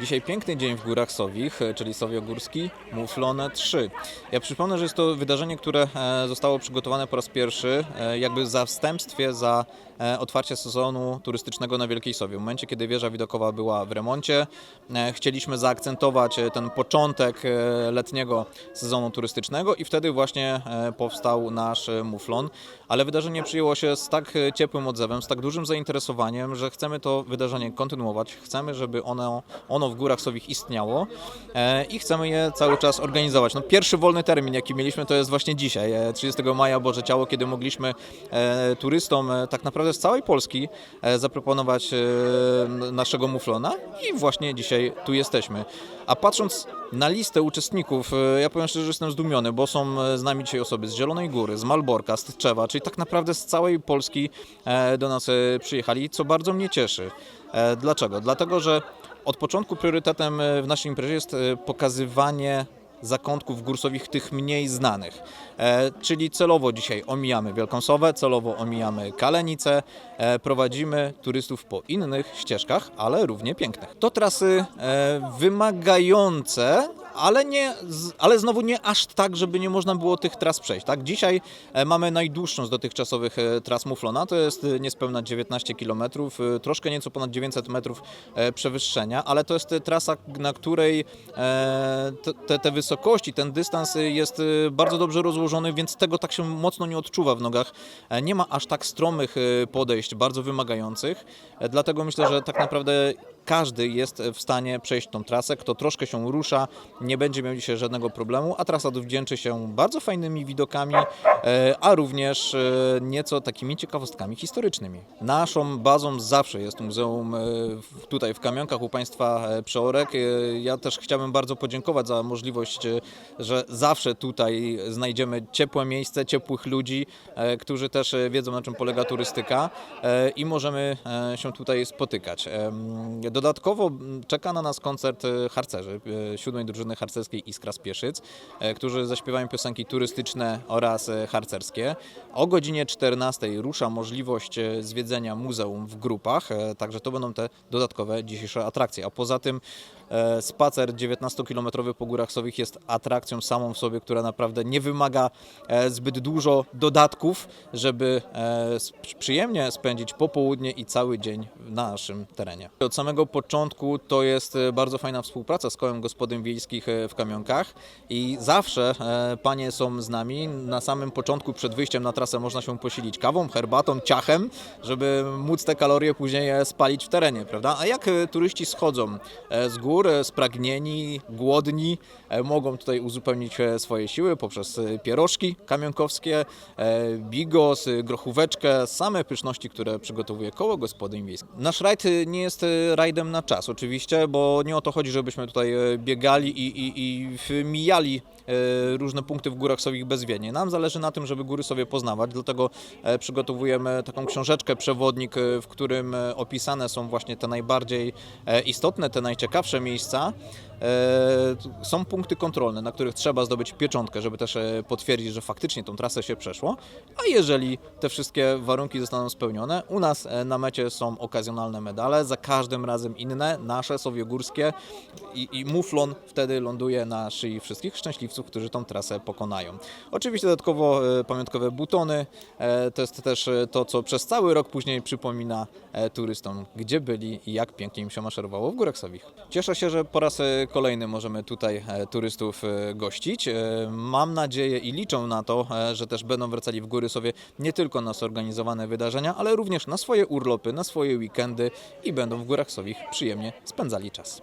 Dzisiaj piękny dzień w Górach Sowich, czyli Sowiogórski, Muflone 3. Ja przypomnę, że jest to wydarzenie, które e, zostało przygotowane po raz pierwszy, e, jakby za wstępstwie za otwarcie sezonu turystycznego na Wielkiej Sowie. W momencie, kiedy wieża widokowa była w remoncie, e, chcieliśmy zaakcentować ten początek letniego sezonu turystycznego i wtedy właśnie powstał nasz Muflon. Ale wydarzenie przyjęło się z tak ciepłym odzewem, z tak dużym zainteresowaniem, że chcemy to wydarzenie kontynuować. Chcemy, żeby ono, ono w Górach Sowich istniało e, i chcemy je cały czas organizować. No, pierwszy wolny termin, jaki mieliśmy, to jest właśnie dzisiaj, e, 30 maja Boże Ciało, kiedy mogliśmy e, turystom e, tak naprawdę z całej Polski e, zaproponować e, naszego muflona i właśnie dzisiaj tu jesteśmy. A patrząc na listę uczestników, e, ja powiem szczerze, że jestem zdumiony, bo są e, z nami dzisiaj osoby z Zielonej Góry, z Malborka, z Tczewa, czyli tak naprawdę z całej Polski e, do nas e, przyjechali, co bardzo mnie cieszy. E, Dlaczego? Dlatego, że od początku priorytetem e, w naszej imprezie jest e, pokazywanie zakątków górsowich tych mniej znanych. E, czyli celowo dzisiaj omijamy Wielką Sowę, celowo omijamy Kalenicę, prowadzimy turystów po innych ścieżkach, ale równie pięknych. To trasy wymagające, ale, nie, ale znowu nie aż tak, żeby nie można było tych tras przejść. Tak? Dzisiaj e, mamy najdłuższą z dotychczasowych e, tras Muflona, to jest e, niespełna 19 km, troszkę nieco ponad 900 metrów przewyższenia, ale to jest trasa, na której te, te, wysokości, ten dystans jest bardzo dobrze rozłożony, więc tego tak się mocno nie odczuwa w nogach. Nie ma aż tak stromych podejść, bardzo wymagających, dlatego myślę, że tak naprawdę każdy jest w stanie przejść tą trasę. Kto troszkę się rusza, nie będzie miał dzisiaj żadnego problemu, a trasa odwdzięczy się bardzo fajnymi widokami, e, a również e, nieco takimi ciekawostkami historycznymi. Naszą bazą zawsze jest Muzeum e, tutaj w Kamionkach u Państwa Przeorek. Ja też chciałbym bardzo podziękować za możliwość, że zawsze tutaj znajdziemy ciepłe miejsce, ciepłych ludzi, którzy też wiedzą na czym polega turystyka i możemy się tutaj spotykać. Dodatkowo czeka na nas koncert harcerzy, siódmej drużyny harcerskiej Iskra z Pieszyc, e, którzy zaśpiewają piosenki turystyczne oraz e, harcerskie. O godzinie 14 rusza możliwość e, zwiedzenia muzeum w grupach, także to będą te dodatkowe dzisiejsze atrakcje. A poza tym spacer 19-kilometrowy po Górach Sowich jest atrakcją samą w sobie, która naprawdę nie wymaga e, zbyt dużo dodatków, żeby e, przyjemnie spędzić popołudnie i cały dzień na naszym terenie. Od samego początku to jest e, bardzo fajna współpraca z kołem gospodyń wiejskich e, w Kamionkach i zawsze e, panie są z nami. Na samym początku przed wyjściem na trasę można się posilić kawą, herbatą, ciachem, żeby móc te kalorie później e, spalić w terenie, prawda? A jak e, turyści schodzą e, z gór, e, spragnieni, głodni, e, mogą tutaj uzupełnić e, swoje siły poprzez e, pierożki kamionkowskie, bigos, grochóweczkę, same pyszności, które przygotowuje koło gospodyń wiejskich. Nasz rajd nie jest rajdem na czas oczywiście, bo nie o to chodzi, żebyśmy tutaj biegali i, i, i mijali różne punkty w Górach Sowich bezwiednie. Nam zależy na tym, żeby góry sobie poznawać, dlatego przygotowujemy taką książeczkę, przewodnik, w którym opisane są właśnie te najbardziej istotne, te najciekawsze miejsca. E, Są punkty kontrolne, na których trzeba zdobyć pieczątkę, żeby też e, potwierdzić, że faktycznie tą trasę się przeszło. A jeżeli te wszystkie warunki zostaną spełnione, u nas e, na mecie są okazjonalne medale, za każdym razem inne, nasze, sowiogórskie i, i muflon wtedy ląduje na szyi wszystkich szczęśliwców, którzy tą trasę pokonają. Oczywiście dodatkowo pamiątkowe butony, to jest też to, co przez cały rok później przypomina turystom, gdzie byli i jak pięknie im się maszerowało w Górach Sowich. Cieszę się, że po raz kolejny możemy tutaj e, turystów e, gościć. E, Mam nadzieję i liczę na to, że też będą wracali w Góry Sowie nie tylko na zorganizowane wydarzenia, ale również na swoje urlopy, na swoje weekendy i będą w Górach Sowich przyjemnie spędzali czas.